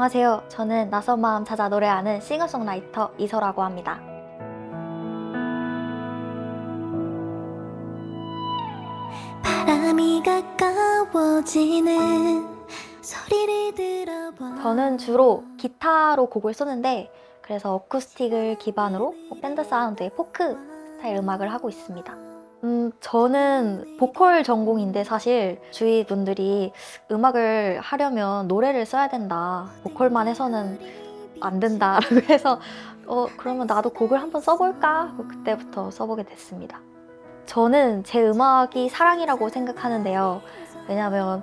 안녕하세요. 저는 낯선 마음 찾아 노래하는 싱어송라이터 이서라고 합니다. 바람이 가까워지는 소리를 들어봐 저는 주로 기타로 곡을 쓰는데 그래서 어쿠스틱을 기반으로 뭐 밴드 사운드의 포크 스타일 음악을 하고 있습니다. 음, 저는 보컬 전공인데 사실 주위 분들이 음악을 하려면 노래를 써야 된다. 보컬만 해서는 안 된다라고 해서 어, 그러면 나도 곡을 한번 써볼까? 그때부터 써보게 됐습니다. 저는 제 음악이 사랑이라고 생각하는데요. 왜냐하면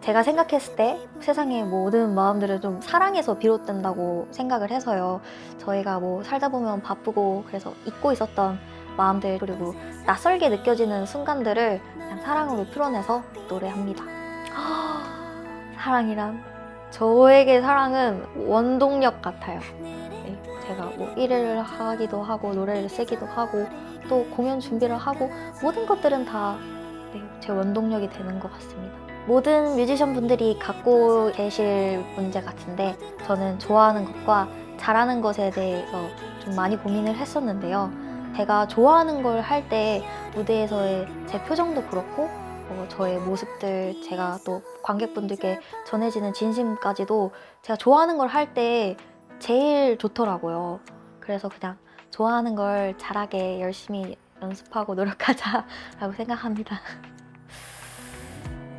제가 생각했을 때 세상의 모든 마음들은 좀 사랑에서 비롯된다고 생각을 해서요. 저희가 뭐 살다 보면 바쁘고 그래서 잊고 있었던 마음들 그리고 낯설게 느껴지는 순간들을 그냥 사랑으로 풀어내서 노래합니다. 사랑이란 저에게 사랑은 원동력 같아요. 네, 제가 뭐 일을 하기도 하고 노래를 쓰기도 하고 또 공연 준비를 하고 모든 것들은 다제 원동력이 되는 것 같습니다. 모든 뮤지션 분들이 갖고 계실 문제 같은데 저는 좋아하는 것과 잘하는 것에 대해서 좀 많이 고민을 했었는데요. 제가 좋아하는 걸 할 때 무대에서의 제 표정도 그렇고 어, 저의 모습들 제가 또 관객분들께 전해지는 진심까지도 제가 좋아하는 걸 할 때 제일 좋더라고요. 그래서 그냥 좋아하는 걸 잘하게 열심히 연습하고 노력하자라고 생각합니다.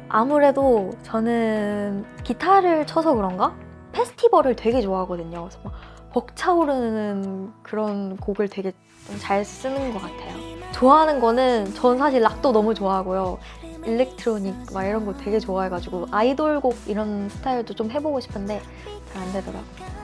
아무래도 저는 기타를 쳐서 그런가? 페스티벌을 되게 좋아하거든요. 그래서 막 벅차오르는 그런 곡을 되게 좀잘 쓰는 것 같아요. 좋아하는 거는 전 사실 락도 너무 좋아하고요. 일렉트로닉 막 이런 거 되게 좋아해가지고 아이돌 곡 이런 스타일도 좀 해보고 싶은데 잘 안 되더라고요.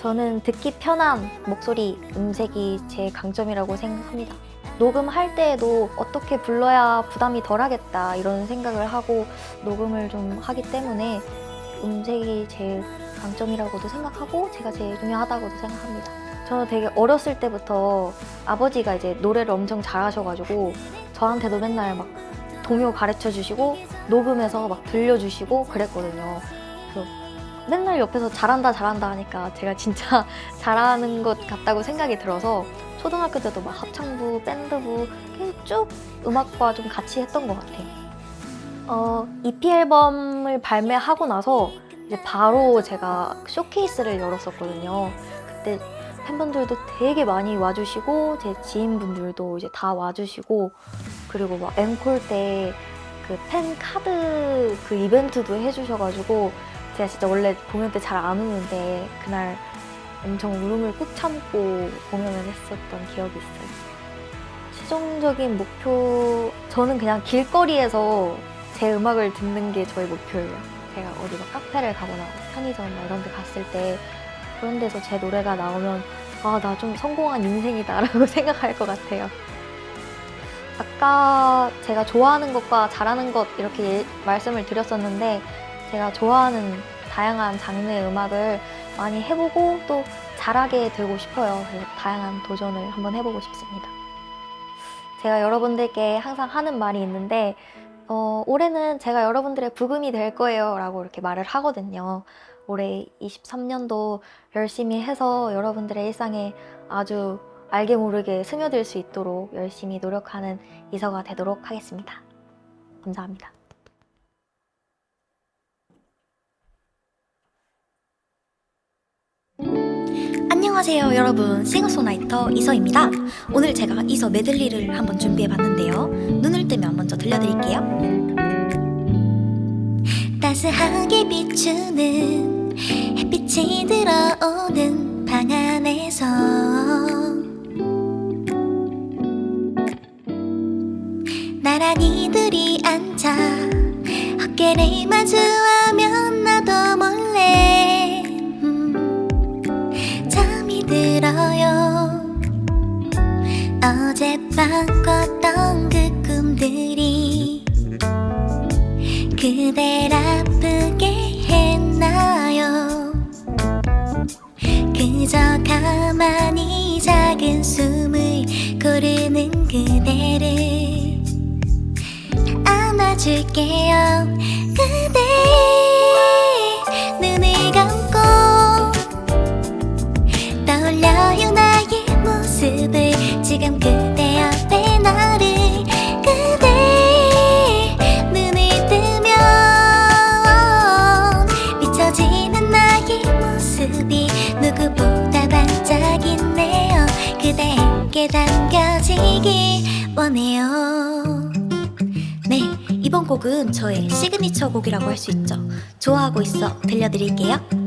저는 듣기 편한 목소리, 음색이 제 강점이라고 생각합니다. 녹음할 때에도 어떻게 불러야 부담이 덜 하겠다 이런 생각을 하고 녹음을 좀 하기 때문에 음색이 제일 강점이라고도 생각하고 제가 제일 중요하다고도 생각합니다. 저는 되게 어렸을 때부터 아버지가 이제 노래를 엄청 잘하셔가지고 저한테도 맨날 막 동요 가르쳐 주시고 녹음해서 막 들려주시고 그랬거든요. 그래서 맨날 옆에서 잘한다 잘한다 하니까 제가 진짜 잘하는 것 같다고 생각이 들어서 초등학교 때도 막 합창부, 밴드부 계속 쭉 음악과 좀 같이 했던 것 같아요. 어, EP 앨범을 발매하고 나서 이제 바로 제가 쇼케이스를 열었었거든요. 그때 팬분들도 되게 많이 와주시고 제 지인분들도 이제 다 와주시고 그리고 막 앵콜 때 그 팬 카드 그 이벤트도 해주셔가지고 제가 진짜 원래 공연 때 잘 안 우는데 그날 엄청 울음을 꾹 참고 공연을 했었던 기억이 있어요. 최종적인 목표 저는 그냥 길거리에서 제 음악을 듣는 게 저의 목표예요. 제가 어디 막 카페를 가거나 편의점 막 이런 데 갔을 때 그런 데서 제 노래가 나오면 아, 나 좀 성공한 인생이다 라고 생각할 것 같아요. 아까 제가 좋아하는 것과 잘하는 것 이렇게 예- 말씀을 드렸었는데 제가 좋아하는 다양한 장르의 음악을 많이 해보고 또 잘하게 되고 싶어요. 다양한 도전을 한번 해보고 싶습니다. 제가 여러분들께 항상 하는 말이 있는데 어, 올해는 제가 여러분들의 부금이 될 거예요 라고 이렇게 말을 하거든요. 올해 23년도 열심히 해서 여러분들의 일상에 아주 알게 모르게 스며들 수 있도록 열심히 노력하는 이서가 되도록 하겠습니다. 감사합니다. 안녕하세요 여러분 싱어송라이터 이서입니다 오늘 제가 이서 메들리를 한번 준비해봤는데요 눈을 들려드릴게요. 따스하게 비추는 햇빛이 들어오는 방 안에서 나란히 둘이 앉아 어깨를 마주하면 나도 몰래 음, 잠이 들어요. 어젯밤 꿨던 그 말들이 그댈 아프게 했나요? 그저 가만히 작은 숨을 고르는 그대를 안아줄게요. 그대의 눈을 감고 떠올려요 나의 모습을 지금 그 그대에게 담겨지길 원해요. 네 이번 곡은 저의 시그니처 곡이라고 할 수 있죠. 좋아하고 있어 들려드릴게요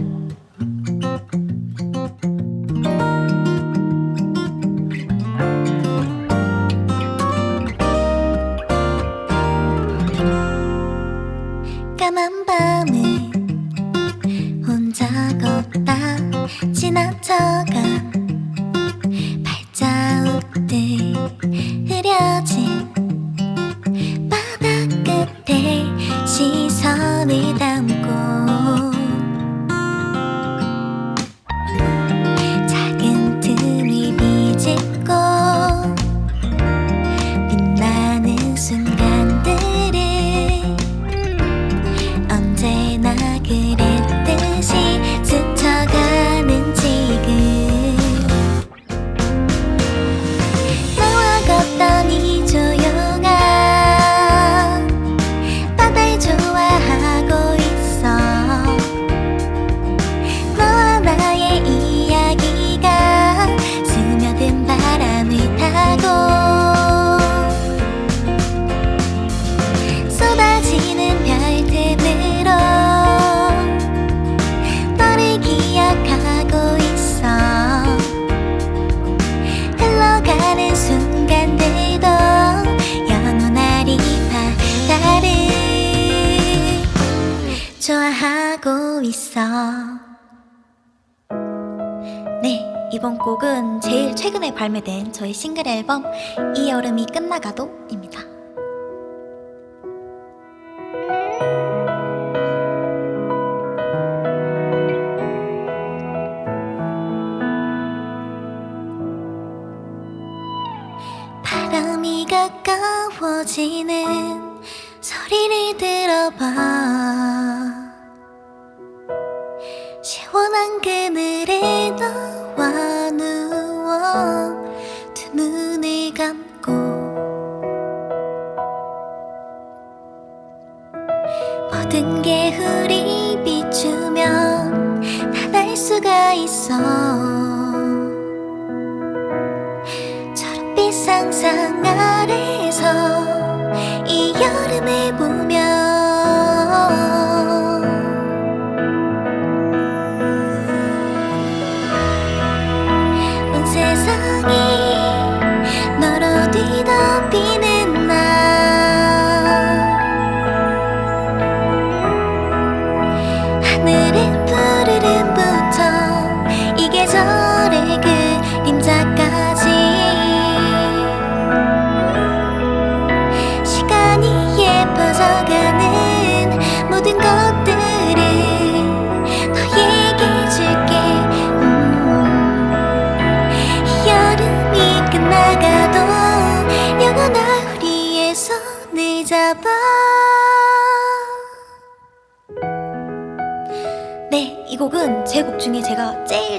있어 네, 이번 곡은 제일 최근에 발매된 저희 싱글 앨범 이 여름이 끝나가도입니다. 바람이 가까워지는 소리를 들어봐 시원한 그늘에 너와 누워 두 눈을 감고 모든 게 흐리 비추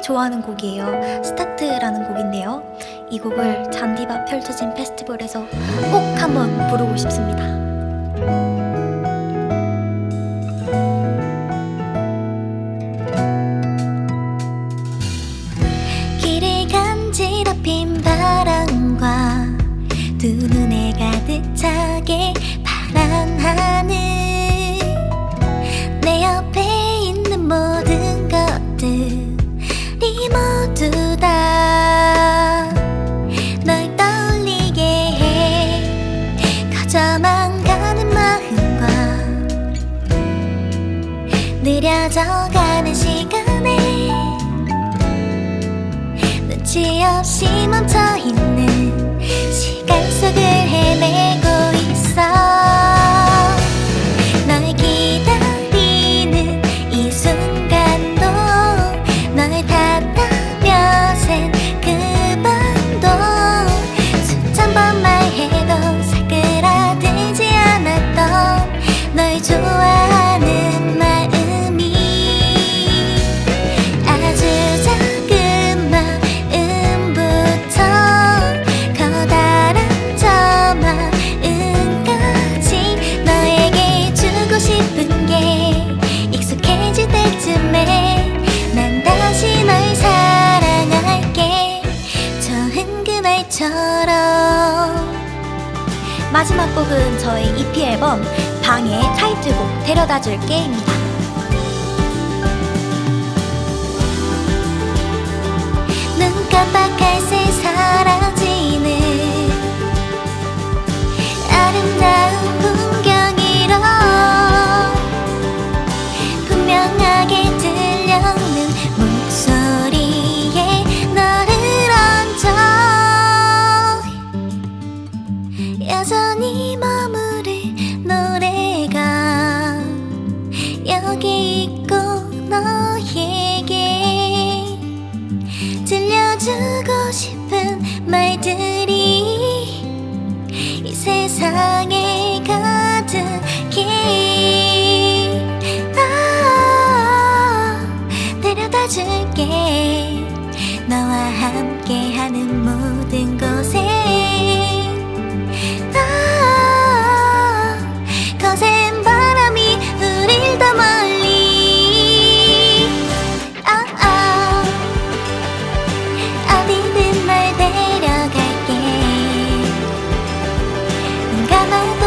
좋아하는 곡이에요. 스타트라는 곡인데요. 이 곡을 잔디밭 펼쳐진 페스티벌에서 꼭 한번 부르고 싶습니다. 두 눈에 가득 차게 파란 하늘 모두 다 널 떠올리게 해. 커져만 가는 마음과 느려져가는 시간에 눈치 없이 멈춰있는 시간 속을 헤매고 데려다 줄게입니다. 눈 깜빡할 새 사라지는 아름다운 풍경이로 분명하게 들려오는 목소리에 너를 얹어 여전히 머 주고 싶은 말들이 이 세상에 가득해 아, 데려다 줄게. 너와 함께하는 모든 곳에 눈감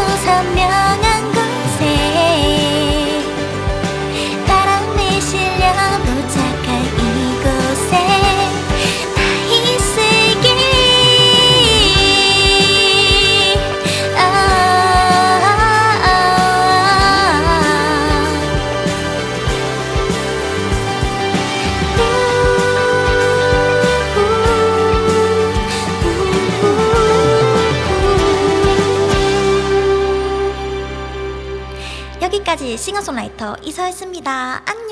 여기까지 싱어송라이터 이서였습니다. 안녕.